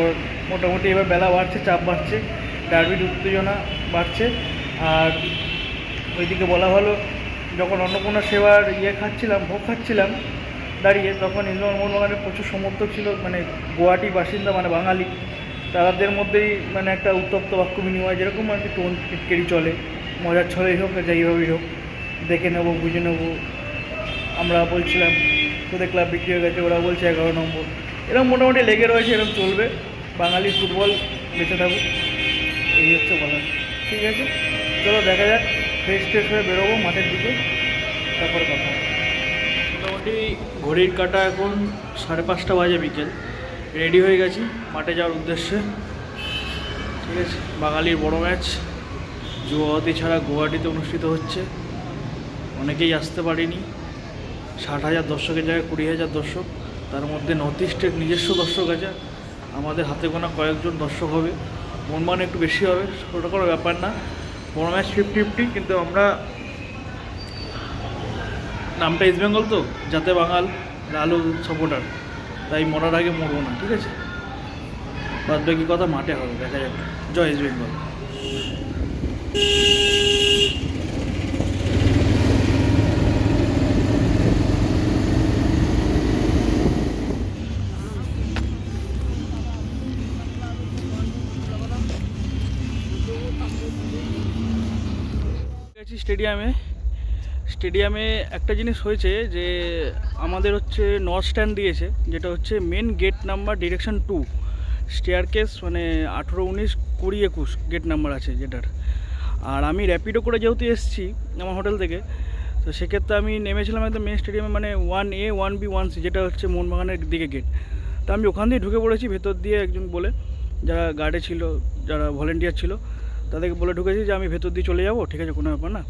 তারপর মোটামুটি এবার বেলা বাড়ছে, চাপ বাড়ছে, ডার্বির উত্তেজনা বাড়ছে। আর ওইদিকে বলা হলো, যখন অন্নপূর্ণা সেবার ইয়ে খাচ্ছিলাম, ভোগ খাচ্ছিলাম দাঁড়িয়ে, তখন ইন্দোর মোহনবাগানের প্রচুর সমর্থক ছিল মানে গুয়াহাটি বাসিন্দা মানে বাঙালি। তাদের মধ্যেই মানে একটা উত্তপ্ত বাক্য বিনিময়, যেরকম আর কি টোন টিটকেরি চলে, মজার ছলেই হোক যেইভাবেই হোক, দেখে নেব, বুঝে নেব। আমরা বলছিলাম তোদের ক্লাব বিক্রি হয়ে গেছে, ওরা বলছে এগারো নম্বর। এরকম মোটামুটি লেগে রয়েছে এরকম চলবে। বাঙালি ফুটবল বেঁচে থাকুক, এই হচ্ছে বলার ঠিক আছে? চলো, দেখা যাক ফ্রেশ ট্রেশ হয়ে বেরোবো মাঠের দিকে, তারপর কথা মোটামুটি ঘড়ির কাটা এখন সাড়ে পাঁচটা বাজে বিকেল। রেডি হয়ে গেছি মাঠে যাওয়ার উদ্দেশ্যে। ঠিক আছে? বাঙালির বড় ম্যাচ। যুবতী ছাড়া গুয়াহাটিতে অনুষ্ঠিত হচ্ছে। অনেকেই আসতে পারেনি। ষাট হাজার দর্শকের জায়গায় কুড়ি হাজার দর্শক। তার মধ্যে নর্থ ইস্টের নিজস্ব দর্শক আছে। আমাদের হাতে গোনা কয়েকজন দর্শক হবে। মনমান একটু বেশি হবে ওটা কোনো ব্যাপার না। বড় ম্যাচ ফিফটি ফিফটি কিন্তু আমরা নামটা ইস্ট বেঙ্গল তো, যাতে বাঙাল লালু সাপোর্টার। তাই মরার আগে মরবো না, ঠিক আছে? বাদ বাকি কথা মাঠে হবে, দেখা যাক। জয় ইস্ট বেঙ্গল স্টেডিয়ামে স্টেডিয়ামে একটা জিনিস হয়েছে যে আমাদের হচ্ছে নর্থ স্ট্যান্ড দিয়েছে, যেটা হচ্ছে main gate number direction to staircase মানে আঠেরো উনিশ কুড়ি একুশ গেট নাম্বার আছে যেটার। আর আমি র্যাপিডো করে যেহেতু এসেছি আমার হোটেল থেকে, তো সেক্ষেত্রে আমি নেমেছিলাম একদম মেন স্টেডিয়ামে মানে one A one B one C যেটা হচ্ছে মোহনবাগানের দিকে গেট তো আমি ওখান দিয়ে ঢুকে পড়েছি, ভেতর দিয়ে একজন বলে, যারা গার্ডে ছিল, যারা ভলেন্টিয়ার ছিল, তাদেরকে বলে ঢুকেছি যে আমি ভেতর দিয়ে চলে যাব, ঠিক আছে, কোনো ব্যাপার না।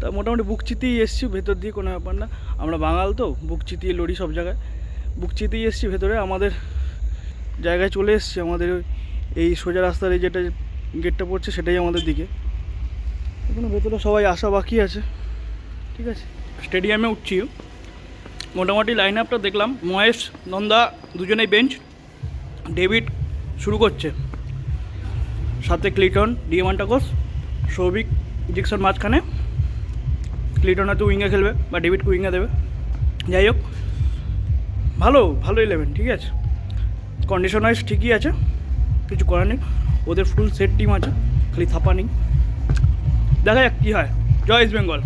তা মোটামুটি বুক চিতিয়ে এসছি, ভেতর দিয়ে কোনো ব্যাপার না। আমরা বাঙাল তো, বুক চিতিয়ে লড়ি সব জায়গায়। বুক চিতিয়ে এসছি ভেতরে, আমাদের জায়গায় চলে এসছি, আমাদের এই সোজা রাস্তার এই যেটা গেটটা পড়ছে, সেটাই আমাদের দিকে। এখনও ভেতরে সবাই আসা বাকি আছে, ঠিক আছে? স্টেডিয়ামে উঠছি। মোটামুটি লাইন আপটা দেখলাম, মহেশ, নন্দা দুজনেই বেঞ্চ ডেভিড শুরু করছে। সাথে ক্লিটন ডিএমান্টাকোস সৌভিক জিকসন মাঝখানে। ক্লিটন হয়তো উইঙ্গে খেলবে বা ডেভিড উইঙ্গে দেবে। যাই হোক, ভালো ভালো ইলেভেন ঠিক আছে। কন্ডিশন ওয়াইজ ঠিকই আছে, কিছু করার নেই। ওদের ফুল সেট টিম আছে, খালি থাপা নেই। দেখা যাক কী হয়। জয় ইস্ট বেঙ্গল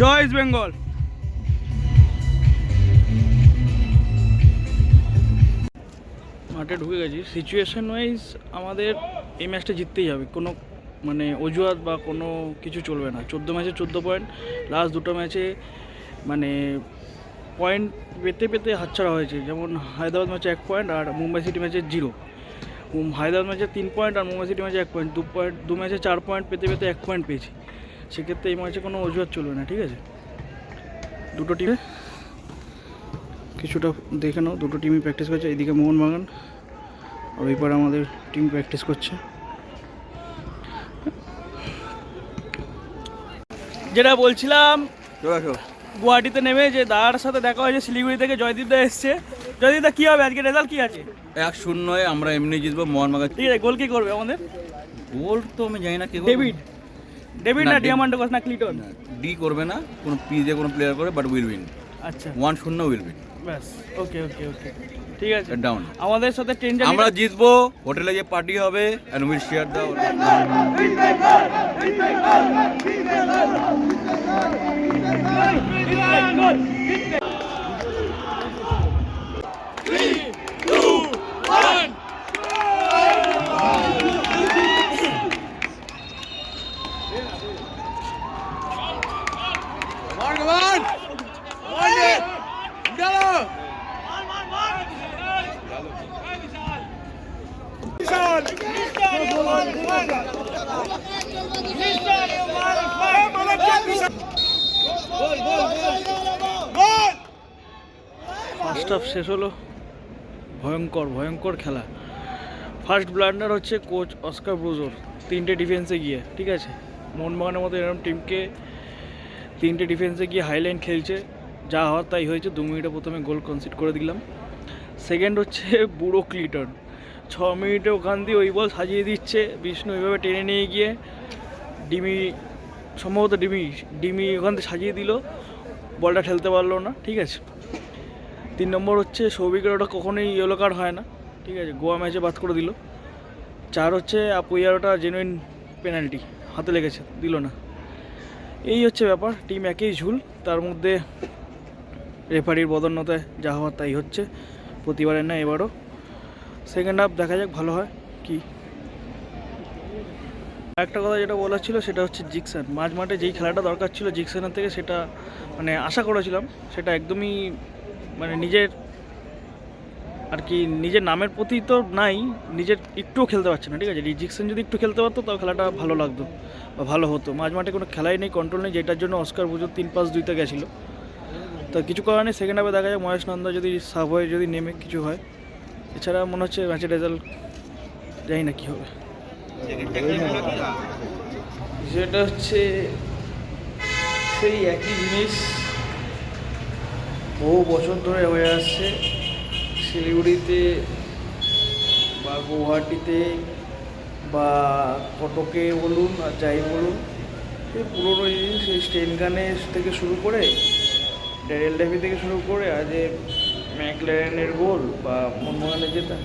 জয় ইস্ট বেঙ্গল মাঠে ঢুকে গেছি। সিচুয়েশন ওয়াইজ আমাদের এই ম্যাচটা জিততেই হবে। কোনো মানে অজুহাত বা কোনো কিছু চলবে না। চোদ্দ ম্যাচে চোদ্দ পয়েন্ট লাস্ট দুটো ম্যাচে মানে পয়েন্ট পেতে পেতে হাতছাড়া হয়েছে। যেমন হায়দ্রাবাদ ম্যাচে এক পয়েন্ট আর মুম্বাই সিটি ম্যাচে জিরো হায়দ্রাবাদ ম্যাচে তিন পয়েন্ট আর মুম্বাই সিটি ম্যাচে এক পয়েন্ট দু পয়েন্ট দু ম্যাচে চার পয়েন্ট পেতে পেতে এক পয়েন্ট পেয়েছি। সেক্ষেত্রে এই ম্যাচে কোনো অজুহাত চলবে না, ঠিক আছে? দুটো টিমে কিছুটা দেখে নাও। দুটো টিমই প্র্যাকটিস করছে। এইদিকে মোহনবাগান আর ওই পারে আমাদের টিম প্র্যাকটিস করছে। যেটা বলছিলাম গুয়াহাটিতে নেমে যে দাদার সাথে দেখা হয়েছে শিলিগুড়ি থেকে জয়দীপ দা এসছে। জয়দীপ দা কী হবে? আজকে রেজাল্ট কী আছে? এক শূন্য আমরা এমনি জিতবো মোহনবাগান ঠিক আছে গোল কি করবে আমাদের? গোল তো আমি জানি না কে ডেভিড ডেভিড না, ডেভিড। ডিয়ামান্ডোকস না ক্লিটন না, ডি করবে না কোনো পি দিয়ে কোনো প্লেয়ার করে বাট উইল উইন আচ্ছা। ওয়ান শূন্য উইল উইন ব্যাস ওকে ওকে ওকে ঠিক আছে ডাউন আমাদের সাথে ট্রেন আমরা জিতবো হোটেলে যে পার্টি হবে and will share the first half শেষ হলো। ভয়ঙ্কর ভয়ঙ্কর খেলা। ফার্স্ট ব্লান্ডার হচ্ছে কোচ অস্কার ব্রুজোর তিনটে ডিফেন্সে গিয়ে, ঠিক আছে? মোহনবাগানের মতো এরকম টিমকে তিনটে ডিফেন্সে গিয়ে হাইলাইন খেলছে। যা হওয়ার তাই হয়েছে। দু মিনিটে প্রথমে গোল কনসিড করে দিলাম। সেকেন্ড হচ্ছে বুড়ো ক্লিটন ছ মিনিটে ওখান দিয়ে ওই বল সাজিয়ে দিচ্ছে। বিষ্ণু ওইভাবে টেনে নিয়ে গিয়ে ডিমি, সম্ভবত ডিমি ডিমি ওখান থেকে সাজিয়ে দিল। বলটা ঠেলতে পারল না, ঠিক আছে। তিন নম্বর হচ্ছে সৌভিকের ওটা কখনোই ইয়েলো কার্ড হয় না, ঠিক আছে। গোয়া ম্যাচে বাদ করে দিল। চার হচ্ছে আপুইয়ার ওটা জেনুইন পেনাল্টি হাতে লেগেছে, দিল না। এই হচ্ছে ব্যাপার টিম একই ঝুল। তার মধ্যে রেফারির বদন্যতায় যা হওয়ার তাই হচ্ছে। প্রতিবারের না এবারও। সেকেন্ড হাফ দেখা যাক, ভালো হয় কি? একটা কথা যেটা বলার ছিল সেটা হচ্ছে জিকসান। মাঝ মাঠে যেই খেলাটা দরকার ছিল জিকসানের থেকে সেটা মানে আশা করেছিলাম, সেটা একদমই মানে নিজের আর কি নিজের নামের প্রতি তো নাই, নিজের একটুও খেলতে পারছে না, ঠিক আছে? জিকসন যদি একটু খেলতে পারতো, তাও খেলাটা ভালো লাগতো বা ভালো হতো। মাঝ মাঠে কোনো খেলাই নেই কন্ট্রোল নেই, যেটার জন্য অস্কার পুজোর তিন পাঁচ দুইতে গেছিল। তো কিছু করার নেই সেকেন্ড হাফে দেখা যায় মহেশ নন্দা যদি সাব হয়ে যদি নেমে কিছু হয়। এছাড়া মনে হচ্ছে ম্যাচের রেজাল্ট জানি না কী হবে। সেটা হচ্ছে সেই একই জিনিস বহু বছর ধরে হয়ে আসছে। শিলিগুড়িতে বা গুয়াহাটিতে বা কটকে বলুন আর যাই বলুন সেই পুরোনো জিনিস সেই স্টেন গানে থেকে শুরু করে ড্যারেল ড্যাভি থেকে শুরু করে আজ ম্যাকলারেনের গোল বা মনমোহনে জেতা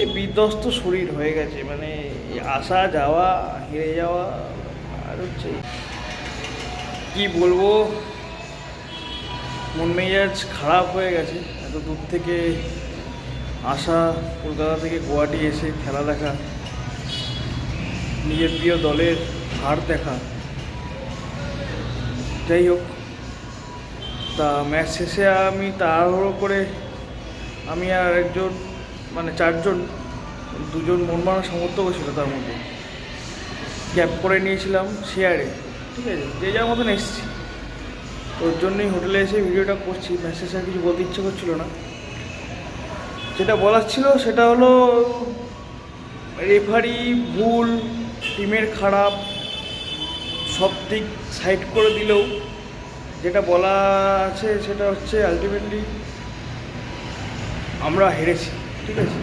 এই বিধ্বস্ত শরীর হয়ে গেছে। মানে আসা, যাওয়া, হেরে যাওয়া, আর হচ্ছে কি বলব? মন মেজাজ খারাপ হয়ে গেছে। এত দূর থেকে আসা, কলকাতা থেকে গুয়াহাটি এসে খেলা দেখা, নিজের প্রিয় দলের হার দেখা। যাই হোক তা ম্যাচ শেষে আমি তাড়াহুড়ো করে আমি আর একজন মানে চারজন, দুজন মনমানা সমর্থক ছিল তার মধ্যে। ক্যাব করে নিয়েছিলাম শেয়ারে ঠিক আছে? যে যার মতন এসেছি। ওর জন্যই হোটেলে এসে ভিডিওটা করছি মেসেজ আর কিছু বলতে ইচ্ছে করছিল না। যেটা বলার ছিল সেটা হলো রেফারি ভুল টিমের খারাপ, সব দিক সাইড করে দিলেও যেটা বলা আছে সেটা হচ্ছে আলটিমেটলি আমরা হেরেছি, ঠিক আছে?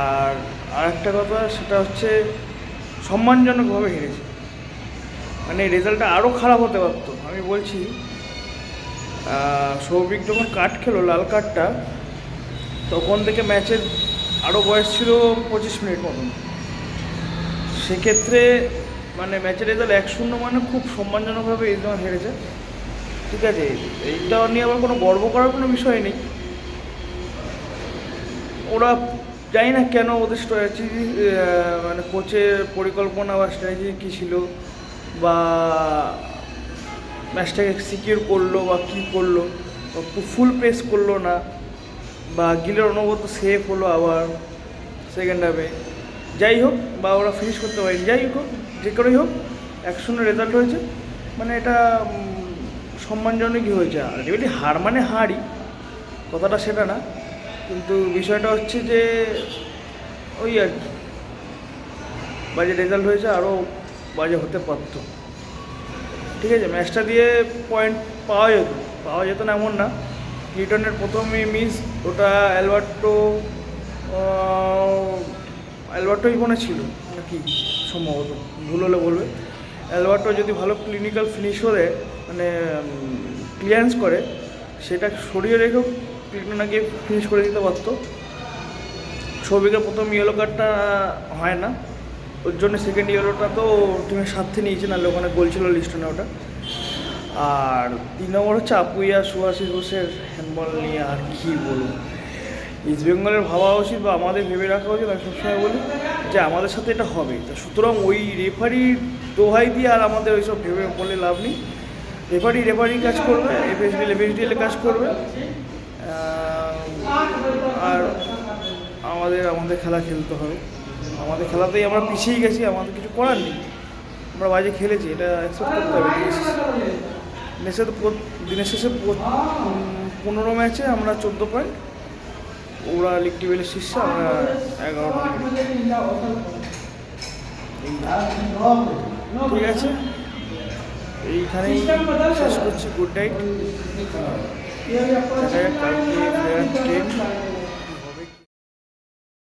আর আরেকটা কথা সেটা হচ্ছে সম্মানজনকভাবে হেরেছি। মানে রেজাল্টটা আরও খারাপ হতে পারতো। আমি বলছি সৌভিক যখন কাট খেলো লাল কার্ডটা, তখন থেকে ম্যাচের আরও বয়স ছিল পঁচিশ মিনিট মতন। সেক্ষেত্রে মানে ম্যাচের রেজাল্ট এক শূন্য মানে খুব সম্মানজনকভাবে এই ইস্টবেঙ্গল হেরেছে। ঠিক আছে? এইটা নিয়ে আমার কোনো গর্ব করার কোনো বিষয় নেই। ওরা জানি না কেন ওদের স্ট্র্যাটেজি মানে কোচের পরিকল্পনা বা স্ট্র্যাটেজি কী ছিল বা ম্যাচটাকে সিকিউর করল বা কী করল ফুল প্রেস করল না বা গিলের অনবদ্য সেফ হলো আবার সেকেন্ড হাফে যাই হোক, বা ওরা ফিনিশ করতে পারেনি। যাই হোক যে করেই হোক এক রেজাল্ট হয়েছে। মানে এটা সম্মানজনকই হয়েছে। আলটিমেটলি হার মানে হারই, কথাটা সেটা না। কিন্তু বিষয়টা হচ্ছে যে, ওই আর কি। বাজে রেজাল্ট হয়েছে, আরও বাজে হতে পারতো। ঠিক আছে ম্যাচটা দিয়ে পয়েন্ট পাওয়া যেত। পাওয়া যেত না এমন না। লিটনের প্রথমে মিস ওটা অ্যালবার্টো অ্যালবার্টোই মনে ছিল নাকি সম্ভবত। ভুল হলে বলবে। অ্যালবার্টো যদি ভালো ক্লিনিক্যাল ফিনিশ হলে মানে ক্লিয়ারেন্স করে, সেটা সরিয়ে রেখেও ক্লিটনা গিয়ে ফিনিশ করে দিতে পারতো। সৌভিকের প্রথম ইয়েলো কার্ডটা হয় না। ওর জন্য সেকেন্ড ইয়েলোটা তো টিমের স্বার্থে নিয়েছে, নাহলে ওখানে গোল ছিল লিস্টনে ওটা আর তিন নম্বর হচ্ছে আপুইয়া সুভাষিস ঘোষের হ্যান্ডবল নিয়ে আর কী বলব। ইস্ট বেঙ্গলের ভাবা উচিত বা আমাদের ভেবে রাখা উচিত, আমি সবসময় বলি যে আমাদের সাথে এটা হবে। তো সুতরাং ওই রেফারির দোহাই দিয়ে আর আমাদের ওইসব ভেবে বলে লাভ নেই। রেফারি রেফারি কাজ করবে এফএসডিএল এফএসডিএল কাজ করবে। আর আমাদের আমাদের খেলা খেলতে হবে। আমাদের খেলাতেই আমরা পিছিয়ে গেছি, আমাদের কিছু করার নেই। আমরা বাজে খেলেছি, এটা অ্যাকসেপ্ট করতে হবে। দিনের শেষে। দিনের শেষে পনেরো ম্যাচে আমরা চোদ্দ পয়েন্ট ওরা পেলে শীর্ষে আমরা এগারো নম্বরে ঠিক আছে? এইখানেই শেষ করছি গুড নাইট দেখা যাক কালকে ট্রেন